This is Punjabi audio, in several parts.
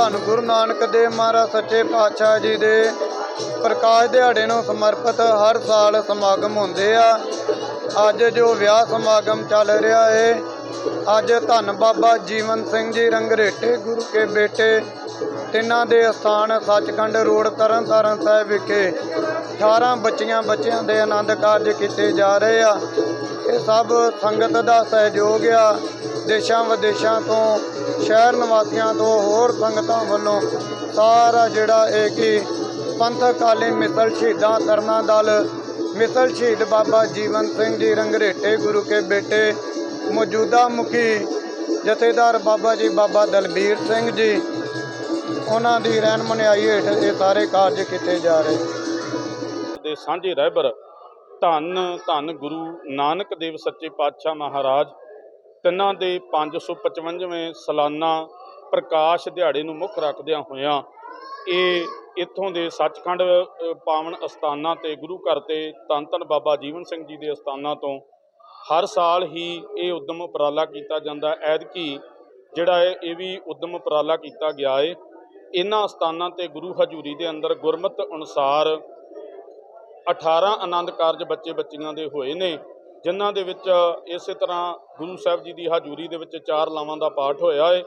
ਧੰਨ ਗੁਰੂ ਨਾਨਕ ਦੇਵ ਮਹਾਰਾਜ ਸੱਚੇ ਪਾਤਸ਼ਾਹ ਜੀ ਦੇ ਪ੍ਰਕਾਸ਼ ਦਿਹਾੜੇ ਨੂੰ ਸਮਰਪਿਤ ਹਰ ਸਾਲ ਸਮਾਗਮ ਹੁੰਦੇ ਆ। ਅੱਜ ਜੋ ਵਿਆਹ ਸਮਾਗਮ ਚੱਲ ਰਿਹਾ ਏ, ਅੱਜ ਧੰਨ ਬਾਬਾ ਜੀਵਨ ਸਿੰਘ ਜੀ ਰੰਗਰੇਟੇ ਗੁਰੂ ਕੇ ਬੇਟੇ, ਤਿੰਨਾਂ ਦੇ ਸਥਾਨ ਸੱਚਖੰਡ ਰੋਡ ਤਰਨਤਾਰਨ ਸਾਹਿਬ ਵਿਖੇ 18 ਬੱਚੀਆਂ ਬੱਚਿਆਂ ਦੇ ਆਨੰਦ ਕਾਰਜ ਕੀਤੇ ਜਾ ਰਹੇ ਆ। ਇਹ ਸਭ ਸੰਗਤ ਦਾ ਸਹਿਯੋਗ ਆ, ਦੇਸ਼ਾਂ ਵਿਦੇਸ਼ਾਂ ਤੋਂ, ਸ਼ਹਿਰ ਨਿਵਾਸੀਆਂ ਤੋਂ, ਹੋਰ ਸੰਗਤਾਂ ਵੱਲੋਂ ਸਾਰਾ ਜਿਹੜਾ ਇਹ ਕਿ ਪੰਥਕ ਕਾਲੀ ਮਿਸਲ ਸ਼ਹੀਦਾਂ ਤਰਨਾ ਦਲ ਮਿਸਲ ਸ਼ਹੀਦ ਬਾਬਾ ਜੀਵਨ ਸਿੰਘ ਜੀ ਰੰਗਰੇਟੇ, ਗੁਰੂ ਕੇ ਬੇਟੇ ਮੌਜੂਦਾ ਮੁਖੀ ਜਥੇਦਾਰ ਬਾਬਾ ਜੀ, ਬਾਬਾ ਦਲਬੀਰ ਸਿੰਘ ਜੀ, ਉਹਨਾਂ ਦੀ ਰਹਿਨਮਨਿਆਈ ਹੇਠ ਇਹ ਸਾਰੇ ਕਾਰਜ ਕੀਤੇ ਜਾ ਰਹੇ ਦੇ ਸਾਂਝੇ ਰਹਿਬਰ ਧੰਨ ਧੰਨ ਗੁਰੂ ਨਾਨਕ ਦੇਵ ਸੱਚੇ ਪਾਤਸ਼ਾਹ ਮਹਾਰਾਜ, ਤਿੰਨਾਂ ਦੇ 555ਵੇਂ ਸਾਲਾਨਾ ਪ੍ਰਕਾਸ਼ ਦਿਹਾੜੇ ਨੂੰ ਮੁੱਖ ਰੱਖਦਿਆਂ ਹੋਇਆਂ ਇਹ ਇੱਥੋਂ ਦੇ ਸੱਚਖੰਡ ਪਾਵਨ ਅਸਥਾਨਾਂ ਤੇ ਗੁਰੂ ਘਰ ਤੇ ਧੰਨ ਧੰਨ ਬਾਬਾ ਜੀਵਨ ਸਿੰਘ ਜੀ ਦੇ ਅਸਥਾਨਾਂ ਤੋਂ ਹਰ ਸਾਲ ਹੀ ਇਹ ਉਦਮ ਉਪਰਾਲਾ ਕੀਤਾ ਜਾਂਦਾ ਐਦਕੀ ਜਿਹੜਾ ਹੈ ਇਹ ਵੀ ਉਦਮ ਉਪਰਾਲਾ ਕੀਤਾ ਗਿਆ ਹੈ ਇਹਨਾਂ ਅਸਥਾਨਾਂ ਤੇ ਗੁਰੂ ਹਜ਼ੂਰੀ ਦੇ ਅੰਦਰ ਗੁਰਮਤ ਅਨੁਸਾਰ 18 ਆਨੰਦ ਕਾਰਜ ਬੱਚੇ ਬੱਚੀਆਂ ਦੇ ਹੋਏ ਨੇ, ਜਿਨ੍ਹਾਂ ਦੇ ਵਿੱਚ ਇਸੇ ਤਰ੍ਹਾਂ ਗੁਰੂ ਸਾਹਿਬ ਜੀ ਦੀ ਹਜ਼ੂਰੀ ਦੇ ਵਿੱਚ ਚਾਰ ਲਾਵਾਂ ਦਾ ਪਾਠ ਹੋਇਆ ਹੈ,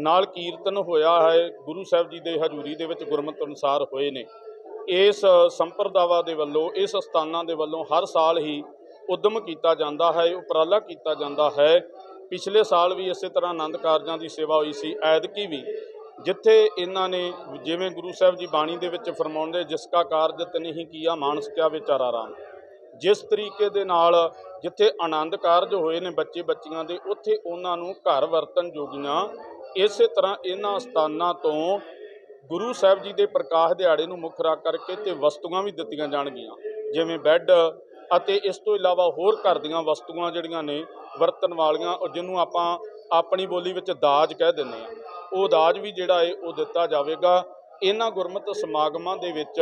ਨਾਲ ਕੀਰਤਨ ਹੋਇਆ ਹੈ, ਗੁਰੂ ਸਾਹਿਬ ਜੀ ਦੇ ਹਜ਼ੂਰੀ ਦੇ ਵਿੱਚ ਗੁਰਮਤਿ ਅਨੁਸਾਰ ਹੋਏ ਨੇ। ਇਸ ਸੰਪਰਦਾਵਾ ਦੇ ਵੱਲੋਂ, ਇਸ ਸਥਾਨਾਂ ਦੇ ਵੱਲੋਂ ਹਰ ਸਾਲ ਹੀ ਉਦਮ ਕੀਤਾ ਜਾਂਦਾ ਹੈ, ਉਪਰਾਲਾ ਕੀਤਾ ਜਾਂਦਾ ਹੈ। ਪਿਛਲੇ ਸਾਲ ਵੀ ਇਸੇ ਤਰ੍ਹਾਂ ਆਨੰਦ ਕਾਰਜਾਂ ਦੀ ਸੇਵਾ ਹੋਈ ਸੀ, ਐਤਕੀ ਵੀ ਜਿੱਥੇ ਇਹਨਾਂ ਨੇ ਜਿਵੇਂ ਗੁਰੂ ਸਾਹਿਬ ਜੀ ਬਾਣੀ ਦੇ ਵਿੱਚ ਫਰਮਾਉਂਦੇ, ਜਿਸ ਕਾ ਕਾਰਜ ਤਨਿ ਹੀ ਕੀਆ, ਮਾਨਸ ਕਿਆ ਵਿਚਾਰਾ ਰਾਮ। ਜਿਸ ਤਰੀਕੇ ਦੇ ਨਾਲ ਜਿੱਥੇ ਆਨੰਦ ਕਾਰਜ ਹੋਏ ਨੇ ਬੱਚੇ ਬੱਚੀਆਂ ਦੇ, ਉੱਥੇ ਉਹਨਾਂ ਨੂੰ ਘਰ ਵਰਤਨ ਜੋਗੀਆਂ, ਇਸੇ ਤਰ੍ਹਾਂ ਇਹਨਾਂ ਸਥਾਨਾਂ ਤੋਂ ਗੁਰੂ ਸਾਹਿਬ ਜੀ ਦੇ ਪ੍ਰਕਾਸ਼ ਦਿਹਾੜੇ ਨੂੰ ਮੁੱਖ ਰੱਖ ਕਰਕੇ ਤੇ ਵਸਤੂਆਂ ਵੀ ਦਿੱਤੀਆਂ ਜਾਣਗੀਆਂ, ਜਿਵੇਂ ਬੈੱਡ ਅਤੇ ਇਸ ਤੋਂ ਇਲਾਵਾ ਹੋਰ ਘਰ ਦੀਆਂ ਵਸਤੂਆਂ ਜਿਹੜੀਆਂ ਨੇ, ਵਰਤਣ ਵਾਲੀਆਂ ਜਿਹਨੂੰ ਆਪਾਂ ਆਪਣੀ ਬੋਲੀ ਵਿੱਚ ਦਾਜ ਕਹਿ ਦਿੰਦੇ ਆ ਉਹ ਦਾਜ ਵੀ ਜਿਹੜਾ ਹੈ ਉਹ ਦਿੱਤਾ ਜਾਵੇਗਾ। ਇਹਨਾਂ ਗੁਰਮਤਿ ਸਮਾਗਮਾਂ ਦੇ ਵਿੱਚ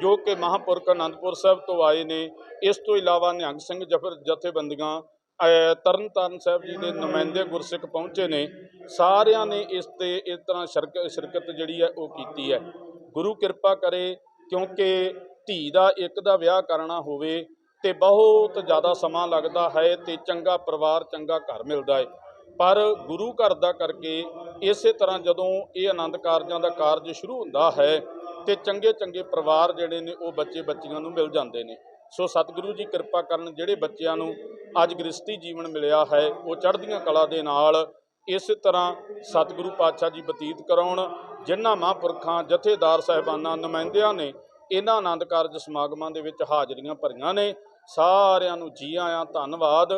ਜੋ ਕਿ ਮਹਾਂਪੁਰਖ ਅਨੰਦਪੁਰ ਸਾਹਿਬ ਤੋਂ ਆਏ ਨੇ, ਇਸ ਤੋਂ ਇਲਾਵਾ ਨਿਹੰਗ ਸਿੰਘ ਜਫਰ ਜਥੇਬੰਦੀਆਂ, ਅਹ ਤਰਨ ਤਾਰਨ ਸਾਹਿਬ ਜੀ ਦੇ ਨੁਮਾਇੰਦੇ ਗੁਰਸਿੱਖ ਪਹੁੰਚੇ ਨੇ। ਸਾਰਿਆਂ ਨੇ ਇਸ ਤੇ ਇਸ ਤਰ੍ਹਾਂ ਸ਼ਰਕ, ਸ਼ਿਰਕਤ ਜਿਹੜੀ ਹੈ, ਉਹ ਕੀਤੀ ਹੈ। ਗੁਰੂ ਕਿਰਪਾ ਕਰੇ, ਕਿਉਂਕਿ ਧੀ ਦਾ ਇੱਕ ਦਾ ਵਿਆਹ ਕਰਨਾ ਹੋਵੇ ਤੇ ਬਹੁਤ ਜ਼ਿਆਦਾ ਸਮਾਂ ਲੱਗਦਾ ਹੈ ਤੇ ਚੰਗਾ ਪਰਿਵਾਰ, ਚੰਗਾ ਘਰ ਮਿਲਦਾ ਹੈ। ਪਰ ਗੁਰੂ ਘਰ ਦਾ ਕਰਕੇ ਇਸੇ ਤਰ੍ਹਾਂ ਜਦੋਂ ਇਹ ਆਨੰਦ ਕਾਰਜਾਂ ਦਾ ਕਾਰਜ ਸ਼ੁਰੂ ਹੁੰਦਾ ਹੈ ਤੇ ਚੰਗੇ ਚੰਗੇ ਪਰਿਵਾਰ ਜਿਹੜੇ ਨੇ ਉਹ ਬੱਚੇ ਬੱਚੀਆਂ ਨੂੰ ਮਿਲ ਜਾਂਦੇ ਨੇ। ਸੋ ਸਤਿਗੁਰੂ ਜੀ ਕਿਰਪਾ ਕਰਨ ਜਿਹੜੇ ਬੱਚਿਆਂ ਨੂੰ ਅੱਜ ਗ੍ਰਸਤੀ ਜੀਵਨ ਮਿਲਿਆ ਹੈ, ਉਹ ਚੜ੍ਹਦੀਆਂ ਕਲਾ ਦੇ ਨਾਲ ਇਸੇ ਤਰ੍ਹਾਂ ਸਤਿਗੁਰੂ ਪਾਤਸ਼ਾਹ ਜੀ ਬਤੀਤ ਕਰਾਉਣ, ਜਿਨ੍ਹਾਂ ਮਹਾਂਪੁਰਖਾਂ, ਜਥੇਦਾਰ ਸਾਹਿਬਾਨਾਂ, ਨੁਮਾਇੰਦਿਆਂ ਨੇ ਇਹਨਾਂ ਆਨੰਦ ਕਾਰਜ ਸਮਾਗਮਾਂ ਦੇ ਵਿੱਚ ਹਾਜ਼ਰੀਆਂ ਭਰੀਆਂ ਨੇ। ਸਾਰਿਆਂ ਨੂੰ ਜੀ ਆਇਆਂ, ਧੰਨਵਾਦ।